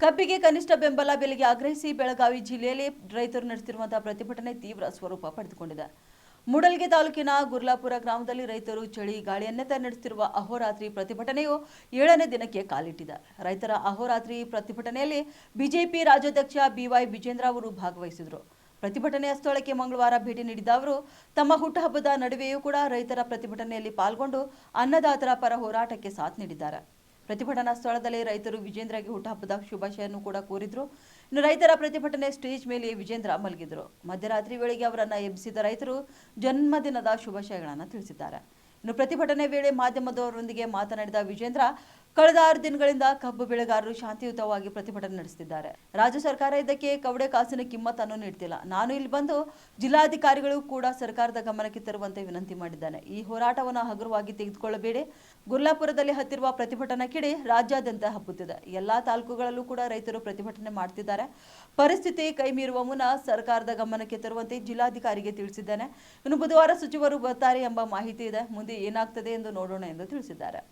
ಕಬ್ಬಿಗೆ ಕನಿಷ್ಠ ಬೆಂಬಲ, ಬೆಲೆಗೆ ಆಗ್ರಹಿಸಿ ಬೆಳಗಾವಿ ಜಿಲ್ಲೆಯಲ್ಲಿ ರೈತರು ನಡೆಸಿರುವಂತಹ ಪ್ರತಿಭಟನೆ ತೀವ್ರ ಸ್ವರೂಪ ಪಡೆದುಕೊಂಡಿದೆ. ಮೂಡಲ್ಗೆ ತಾಲೂಕಿನ ಗುರ್ಲಾಪುರ ಗ್ರಾಮದಲ್ಲಿ ರೈತರು ಚಳಿ ಗಾಳಿಯನ್ನೇ ನಡೆಸುತ್ತಿರುವ ಅಹೋರಾತ್ರಿ ಪ್ರತಿಭಟನೆಯು ಏಳನೇ ದಿನಕ್ಕೆ ಕಾಲಿಟ್ಟಿದೆ. ರೈತರ ಅಹೋರಾತ್ರಿ ಪ್ರತಿಭಟನೆಯಲ್ಲಿ ಬಿಜೆಪಿ ರಾಜ್ಯಾಧ್ಯಕ್ಷ ಬಿವೈ ವಿಜೇಂದ್ರ ಅವರು ಭಾಗವಹಿಸಿದರು. ಪ್ರತಿಭಟನೆಯ ಸ್ಥಳಕ್ಕೆ ಮಂಗಳವಾರ ಭೇಟಿ ನೀಡಿದ ಅವರು, ತಮ್ಮ ಹುಟ್ಟುಹಬ್ಬದ ನಡುವೆಯೂ ಕೂಡ ರೈತರ ಪ್ರತಿಭಟನೆಯಲ್ಲಿ ಪಾಲ್ಗೊಂಡು ಅನ್ನದಾತರ ಪರ ಹೋರಾಟಕ್ಕೆ ಸಾಥ್ ನೀಡಿದ್ದಾರೆ. ಪ್ರತಿಭಟನಾ ಸ್ಥಳದಲ್ಲಿ ರೈತರು ವಿಜೇಂದ್ರಗೆ ಹುಟ್ಟುಹಬ್ಬದ ಶುಭಾಶಯನ್ನು ಕೂಡ ಕೋರಿದ್ರು. ಇನ್ನು ರೈತರ ಪ್ರತಿಭಟನೆ ಸ್ಟೇಜ್ ಮೇಲೆ ವಿಜೇಂದ್ರ ಮಲಗಿದ್ರು. ಮಧ್ಯರಾತ್ರಿ ವೇಳೆಗೆ ಅವರನ್ನ ಎಬ್ಬಿಸಿದ ರೈತರು ಜನ್ಮದಿನದ ಶುಭಾಶಯಗಳನ್ನು ತಿಳಿಸಿದ್ದಾರೆ. ಇನ್ನು ಪ್ರತಿಭಟನೆ ವೇಳೆ ಮಾಧ್ಯಮದವರೊಂದಿಗೆ ಮಾತನಾಡಿದ ವಿಜೇಂದ್ರ ಕಳೆದ ಆರು ದಿನಗಳಿಂದ ಕಬ್ಬು ಬೆಳೆಗಾರರು ಶಾಂತಿಯುತವಾಗಿ ಪ್ರತಿಭಟನೆ ನಡೆಸುತ್ತಿದ್ದಾರೆ. ರಾಜ್ಯ ಸರ್ಕಾರ ಇದಕ್ಕೆ ಕವಡೆ ಕಾಸಿನ ಕಿಮ್ಮತ್ತನ್ನು ನೀಡ್ತಿಲ್ಲ. ನಾನು ಇಲ್ಲಿ ಬಂದು ಜಿಲ್ಲಾಧಿಕಾರಿಗಳು ಕೂಡ ಸರ್ಕಾರದ ಗಮನಕ್ಕೆ ತರುವಂತೆ ವಿನಂತಿ ಮಾಡಿದ್ದಾನೆ. ಈ ಹೋರಾಟವನ್ನು ಹಗುರವಾಗಿ ತೆಗೆದುಕೊಳ್ಳಬೇಡಿ. ಗುರ್ಲಾಪುರದಲ್ಲಿ ಹತ್ತಿರುವ ಪ್ರತಿಭಟನಾ ಕಿಡಿ ರಾಜ್ಯಾದ್ಯಂತ ಹಬ್ಬುತ್ತಿದೆ. ಎಲ್ಲಾ ತಾಲೂಕುಗಳಲ್ಲೂ ಕೂಡ ರೈತರು ಪ್ರತಿಭಟನೆ ಮಾಡ್ತಿದ್ದಾರೆ. ಪರಿಸ್ಥಿತಿ ಕೈ ಮೀರುವ ಮುನ್ನ ಸರ್ಕಾರದ ಗಮನಕ್ಕೆ ತರುವಂತೆ ಜಿಲ್ಲಾಧಿಕಾರಿಗೆ ತಿಳಿಸಿದ್ದೇನೆ. ಇನ್ನು ಬುಧವಾರ ಸಚಿವರು ಬರ್ತಾರೆ ಎಂಬ ಮಾಹಿತಿ ಇದೆ. ಮುಂದೆ ಏನಾಗ್ತದೆ ಎಂದು ನೋಡೋಣ ಎಂದು ತಿಳಿಸಿದ್ದಾರೆ.